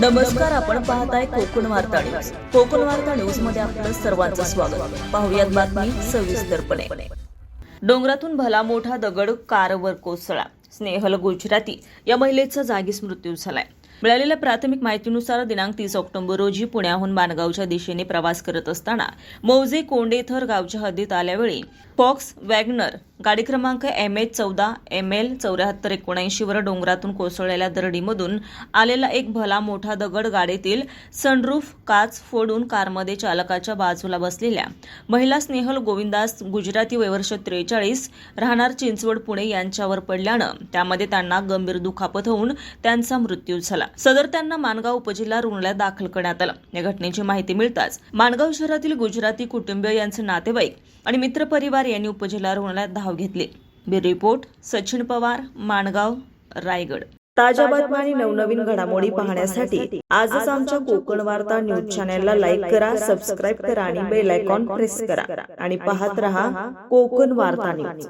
नमस्कार आपण पाहताय कोकण वार्ता न्यूज. कोकण वार्ता न्यूजमध्ये आपलं सर्वांचं स्वागत. पाहुयात बातमी सविस्तरपणे डोंगरातून भला मोठा दगड कारवर कोसळा. स्नेहल गुजराती या महिलेचा जागीच मृत्यू झालाय. मिळालेल्या प्राथमिक माहितीनुसार दिनांक तीस ऑक्टोबर रोजी पुण्याहून मानगावच्या दिशेने प्रवास करत असताना मौजे कोंडेथर गावच्या हद्दीत आल्यावेळी फॉक्स वॅगनर गाडी क्रमांक एम एच चौदा एम एल चौऱ्याहत्तर एकोणऐंशीवर डोंगरातून कोसळलेल्या दरडीमधून आलेला एक भला मोठा दगड गाडीतील सनरूफ काच फोडून कारमध्ये चालकाच्या बाजूला बसलेल्या महिला स्नेहल गोविंदास गुजराती वयवर्ष त्रेचाळीस राहणार चिंचवड पुणे यांच्यावर पडल्यानं त्यामध्ये त्यांना गंभीर दुखापत होऊन त्यांचा मृत्यू झाला. सदर त्यांना माणगाव उपजिल्हा रुग्णालयात दाखल करण्यात आलं. या घटनेची माहिती मिळताच माणगाव शहरातील गुजराती कुटुंबीय यांचे नातेवाईक आणि मित्रपरिवार यांनी उपजिल्हा रुग्णालयात धाव घेतली. Bureau report Sachin Pawar Mangaon Raigad. ताज्या बातम्या आणि नवनवीन घडामोडी पाहण्यासाठी आजच आमच्या कोकण वार्ता न्यूज चॅनेलला लाईक करा सबस्क्राईब करा आणि बेल आयकॉन प्रेस करा. आणि पाहत रहा कोकण वार्ता न्यूज.